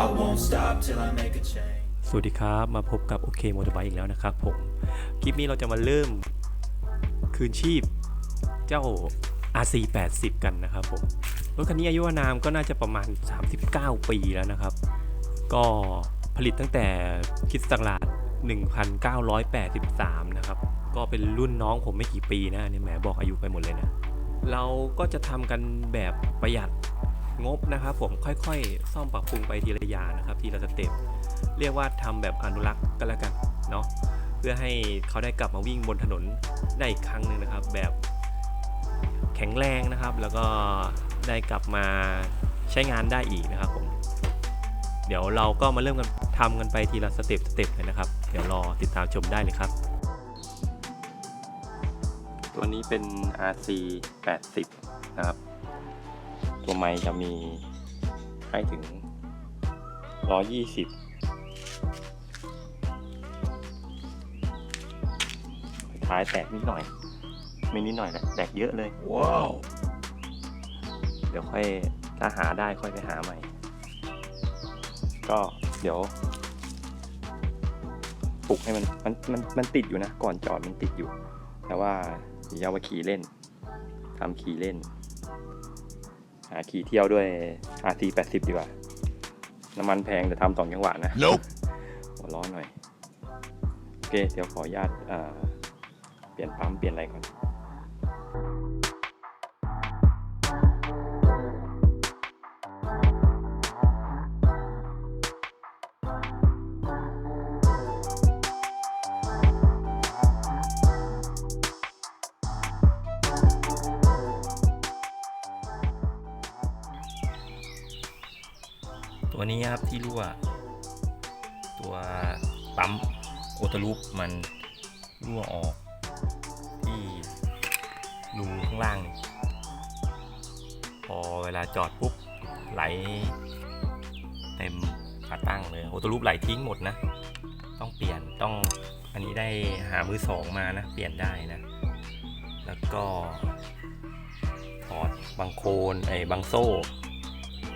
I won't stop till I make a change. สวัสดีครับ มาพบกับโอเคมอเตอร์ไบค์อีกแล้วนะครับผม คลิปนี้เราจะมาเริ่มคืนชีพเจ้า RC 80กันนะครับผม รถคันนี้อายุานามก็น่าจะประมาณ 39 ปีแล้วนะครับ ก็ผลิตตั้งแต่คิดสังราด1983 นะครับ ก็เป็นรุ่นน้องผมไม่กี่ปีนะนี่แหมบอกอายุไปหมดเลยนะ เราก็จะทำกันแบบประหยัด งบนะครับผมค่อยๆ ซ่อมปรับปรุงไปทีละอย่างนะครับทีละสเต็ปเรียกว่าทำแบบอนุรักษ์ก็แล้วกันเนาะเพื่อให้เขาได้กลับมาวิ่งบนถนนได้อีกครั้งหนึ่งนะครับ แบบแข็งแรงนะครับ แล้วก็ได้กลับมาใช้งานได้อีกนะครับผมเดี๋ยวเราก็มาเริ่มกันทำกันไปทีละสเต็ปสเต็ปเลยนะครับ เดี๋ยวรอติดตามชมได้เลยครับ ตัวนี้เป็น RC 80 นะครับ ตัวไม้จะมีให้ถึง 120ท้ายแตกนิดหน่อย ไม่นิดหน่อยแหละแตกเยอะเลย ว้าว เดี๋ยวค่อยถ้าหาได้ค่อยไปหาใหม่ ก็เดี๋ยวปลุกให้มันมันมันมันติดอยู่นะ ก่อนจอดมันติดอยู่ แต่ว่าเดี๋ยวเอามาขี่เล่นทำขี่เล่น หาขี่เที่ยวด้วย RT 80 ดีกว่า น้ำมันแพงแต่ทำสองจังหวะนะ Nope. หัวร้อนหน่อย โอเค เดี๋ยวขออนุญาตเอ่อเปลี่ยนปั๊มเปลี่ยนอะไรก่อน ตัวนี้ครับที่รั่ว ตัวปั๊มโอตลูปมันรั่วออก ที่รูข้างล่าง พอเวลาจอดปุ๊บไหลเต็มขาตั้งเลยโอตลูปไหลทิ้งหมดนะ ต้องเปลี่ยนต้องอันนี้ได้หามือสองมานะ เปลี่ยนได้นะ แล้วก็ถอดบางโคนไอ้บางโซ่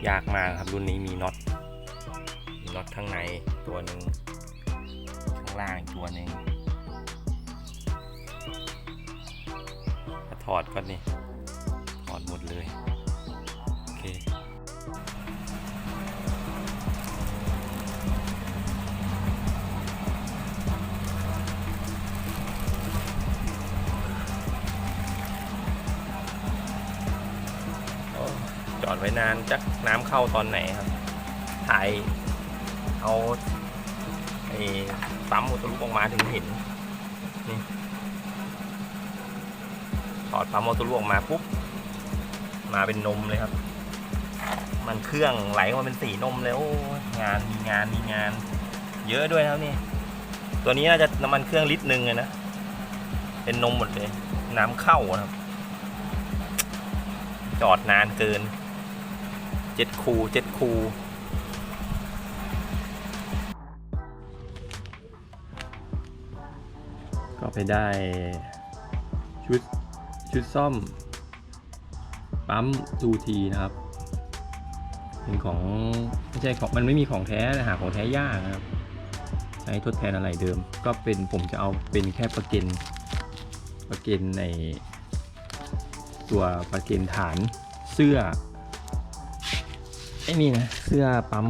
ยากมากครับรุ่นนี้มีน็อต น็อตข้างในตัวหนึ่งข้างล่างอีกตัวหนึ่งถ้าถอดก็นี่ถอดหมดเลย โอเคจอดไว้นานจักน้ำเข้าตอนไหนครับ ถ่าย เอาไอ้ปั๊มอุตลุกออกมาถึงเห็นนี่ถอดปั๊มอุตลุกออกมาปุ๊บมาเป็นนมเลยครับ มันเครื่องไหลมาเป็นสีนมเลยโอ้ยงานมีงานมีงาน เยอะด้วยนะครับนี่ ตัวนี้น่าจะน้ำมันเครื่องลิตรหนึ่งเลยนะเป็นนมหมดเลย น้ำเข้านะครับ จอดนานเกินเจ็ดคูเจ็ดคู ไปได้ชุดชุดซ่อม ปั๊ม 2T นะครับเป็นของไม่ใช่ของมันไม่มีของแท้นะหาของแท้ยากนะครับใช้ทดแทนอะไรเดิม ก็เป็นผมจะเอาเป็นแค่ประเก็นประเก็นในตัวประเก็นฐานเสื้อไอ้นี่นะเสื้อปั๊ม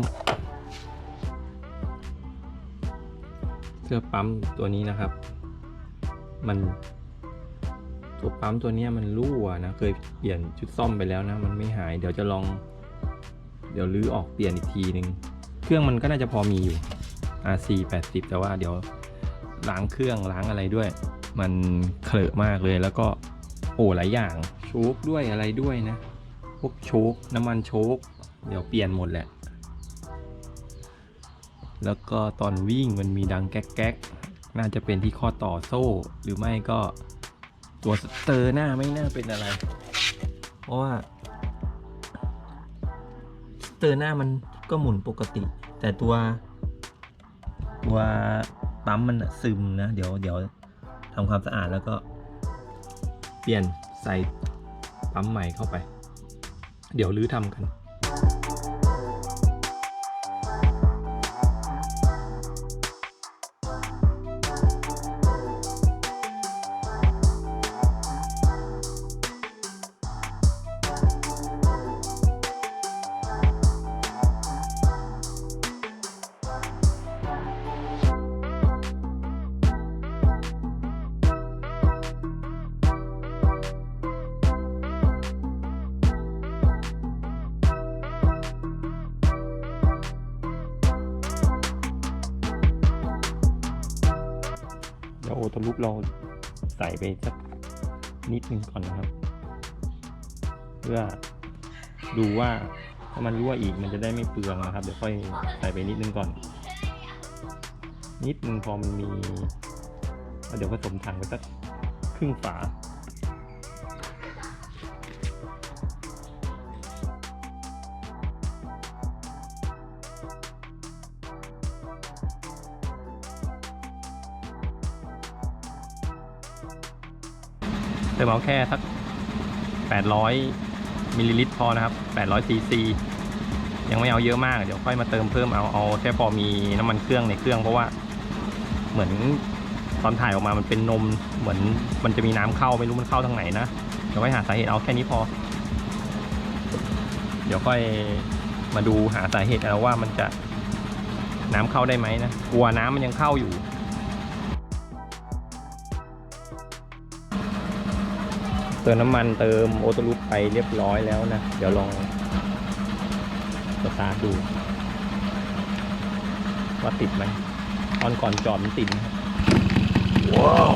เสื้อปั๊มตัวนี้นะครับ มันตัวปั๊มตัวเนี้ยมันรั่วนะ เคยเปลี่ยนชุดซ่อมไปแล้วนะ มันไม่หาย เดี๋ยวจะลอง เดี๋ยวรื้อออกเปลี่ยนอีกทีหนึ่งเครื่องมันก็น่าจะพอมีอยู่ RC 80แต่ว่าเดี๋ยวล้างเครื่องล้างอะไรด้วย มันเคลอะมากเลยแล้วก็โอ้หลายอย่างโชคด้วยอะไรด้วยนะ พวกโชคน้ำมันโชคเดี๋ยวเปลี่ยนหมดแหละ แล้วก็ตอนวิ่งมันมีดังแก๊กๆ น่าจะเป็นที่ข้อต่อโซ่ หรือไม่ก็ตัวสเตอร์หน้าไม่น่าเป็นอะไร เพราะว่าสเตอร์หน้ามันก็หมุนปกติ แต่ตัวตัวปั๊มมันซึมนะ เดี๋ยวเดี๋ยวทำความสะอาดแล้วก็ เปลี่ยนใส่ปั๊มใหม่เข้าไป เดี๋ยวรื้อทำกัน โอทะลุเราใส่ไปสักนิดนึงก่อนนะครับ เพื่อดูว่าถ้ามันรั่วอีกมันจะได้ไม่เปลืองนะครับ เดี๋ยวค่อยใส่ไปนิดนึงก่อน นิดนึงพอมันมี เดี๋ยวผสมถังไปสักครึ่งฝา เติมเอาแค่สัก 800มิลลิลิตรพอนะครับ 800ซีซียังไม่เอาเยอะมาก เดี๋ยวค่อยมาเติมเพิ่มเอาเอาแค่พอมีน้ำมันเครื่องในเครื่องเพราะว่าเหมือนตอนถ่ายออกมามันเป็นนมเหมือนมันจะมีน้ำเข้าไม่รู้มันเข้าทางไหนนะเดี๋ยวค่อยหาสาเหตุเอาแค่นี้พอ เดี๋ยวค่อยมาดูหาสาเหตุเอาว่ามันจะน้ำเข้าได้ไหมนะกลัวน้ำมันยังเข้าอยู่ เติมน้ำมันเติมโอโตลุปไปเรียบร้อยแล้วนะ เดี๋ยวลองสตาร์ทดู ว่าติดไหมตอนก่อนจอดมันติดว้าว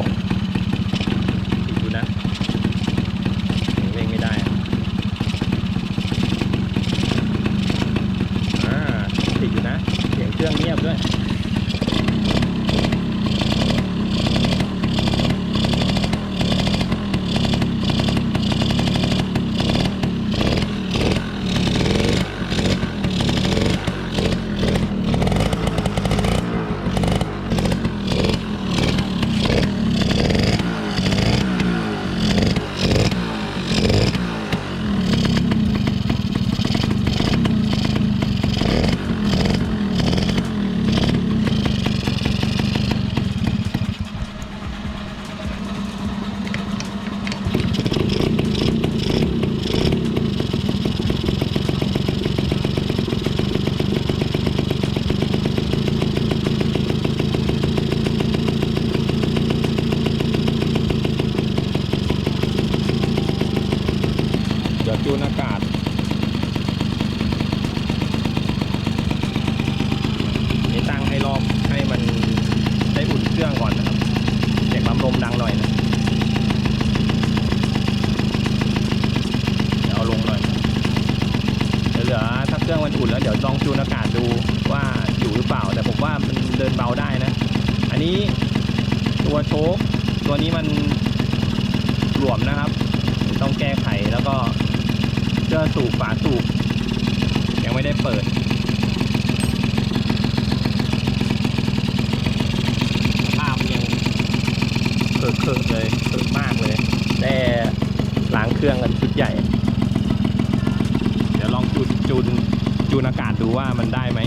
รื่องกันชุดใหญ่ เดี๋ยวลองจูนจูนจูนอากาศดูว่ามันได้ไหม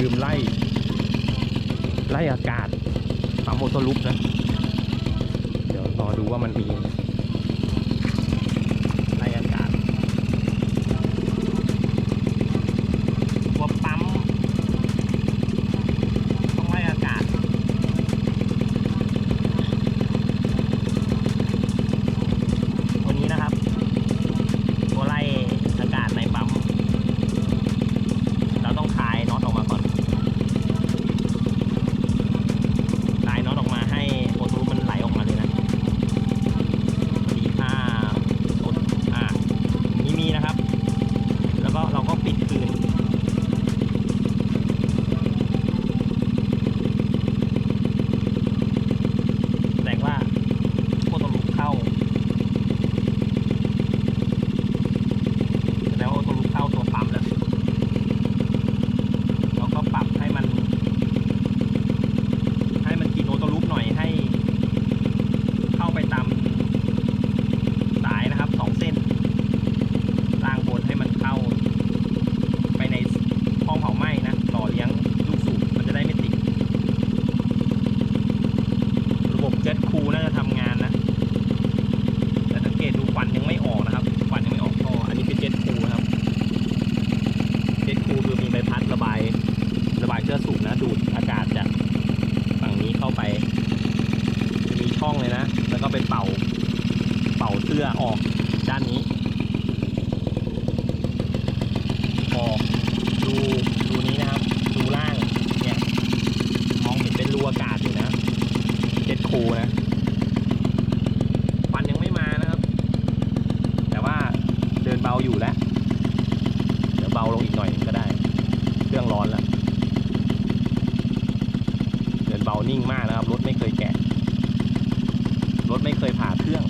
ลืมไล่ไล่อากาศทำโมโอโตลุกนะ เดี๋ยวรอดูว่ามันมี ไล่อากาศตัวปั๊ม ต้องไล่อากาศ ตัวนี้นะครับ ตัวไล่อากาศในปั๊ม เราต้องคลายน็อตออกมาก่อนคลายน็อตออกมาให้โอทูมันไหลออกมาเลยนะดีถ้าโออ่านี่มีนะครับ แล้วก็เราก็ปิดคืน แสดงว่าโอโตลุกเข้า แสดงว่าโอโตลุกเข้าตัวปั๊มแล้ว เราก็ปรับให้มัน ให้มันกินโอโตลุกหน่อยให้ เข้าไปตามสายนะครับสองเส้นล่างบนให้มันเข้า ไปในห้องเผาไหม้นะต่อเลี้ยงลูกสูบมันจะได้ไม่ติด ระบบเจ็ตคูลน่าจะทำงานนะ แต่สังเกตดูควันยังไม่ออกนะครับควันยังไม่ออกท่ออันนี้เป็นเจ็ตคูลนะครับ เจ็ตคูลคือมีใบพัดระบาย ระบายเชื้อสูบนะ ดูดอากาศจากฝั่งนี้เข้าไป มีช่องเลยนะ แล้วก็ไปเป่า เป่าเสื้อออกด้านนี้ ออกดูดูนี้นะครับ ดูล่าง เนี่ย มองเห็นเป็นรูอากาศอยู่นะ เจ็ตคูลนะควันยังไม่มานะครับ แต่ว่าเดินเบาอยู่แล้วเดี๋ยวเบาลงอีกหน่อยก็ได้ เครื่องร้อนแล้วเดินเบานิ่งมากนะครับ รถไม่เคยแกะ รถไม่เคยผ่าเครื่อง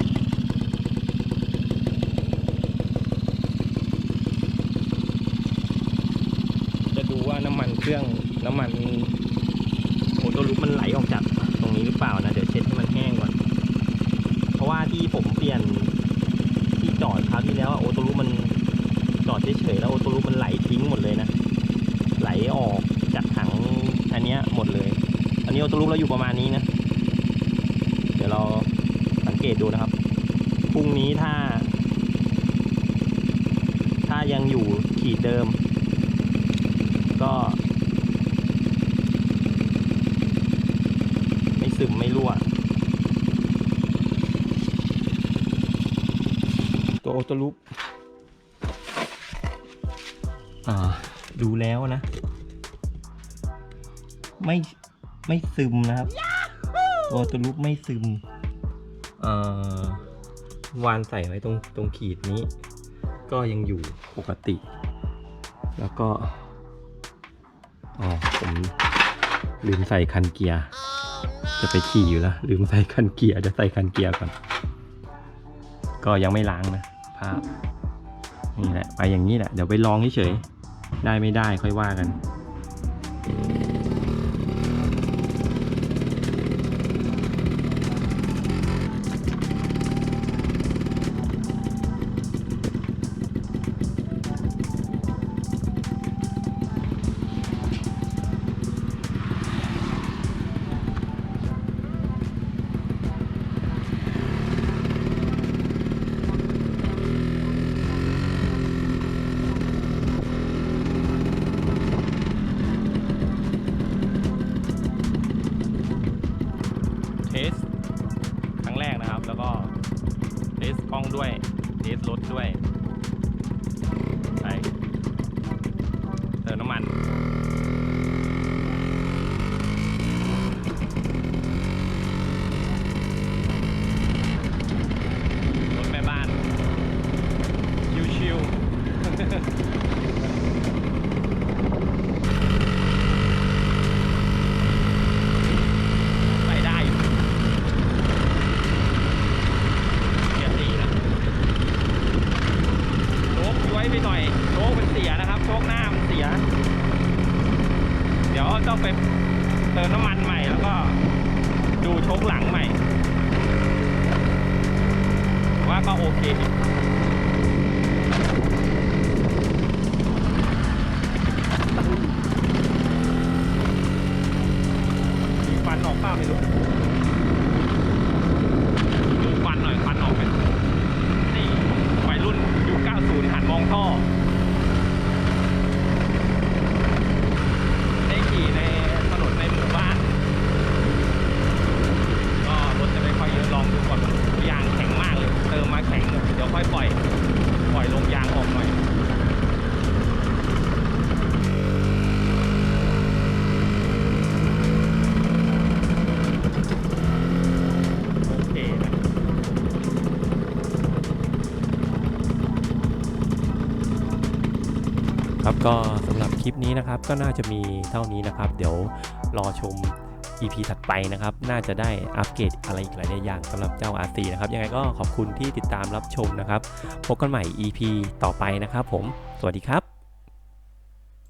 จะดูว่าน้ำมันเครื่องน้ำมัน ตลุกมันจอดเฉยๆแล้วโอโตลุกมันไหลทิ้งหมดเลยนะ ไหลออกจากถังอันเนี้ยหมดเลย อันนี้โอโตลุกเราอยู่ประมาณนี้นะ เดี๋ยวเราสังเกตดูนะครับพรุ่งนี้ถ้า ถ้ายังอยู่ขีดเดิม ก็ไม่ซึมไม่รั่ว ตัวโอโตลุก ดูแล้วนะ ไม่ไม่ซึมนะครับตัวโอโตลุกไม่ซึมเอ่อวานใส่ไว้ตรงตรงขีดนี้ ก็ยังอยู่ปกติ แล้วก็อ๋อผมลืมใส่คันเกียร์จะไปขี่อยู่แล้วลืมใส่คันเกียร์จะใส่คันเกียร์ก่อนก็ยังไม่ล้างนะภาพนี่แหละไปอย่างนี้แหละเดี๋ยวไปลองเฉยๆ ได้ไม่ได้ค่อยว่ากัน ก็สำหรับคลิปนี้นะครับก็น่าจะมีเท่านี้นะครับ เดี๋ยวรอชม EP ถัดไปนะครับ น่าจะได้อัปเกรดอะไรอีกหลายอย่างสำหรับเจ้า R4 นะครับ ยังไงก็ขอบคุณที่ติดตามรับชมนะครับ พบกันใหม่ EP ต่อไปนะครับผม สวัสดีครับ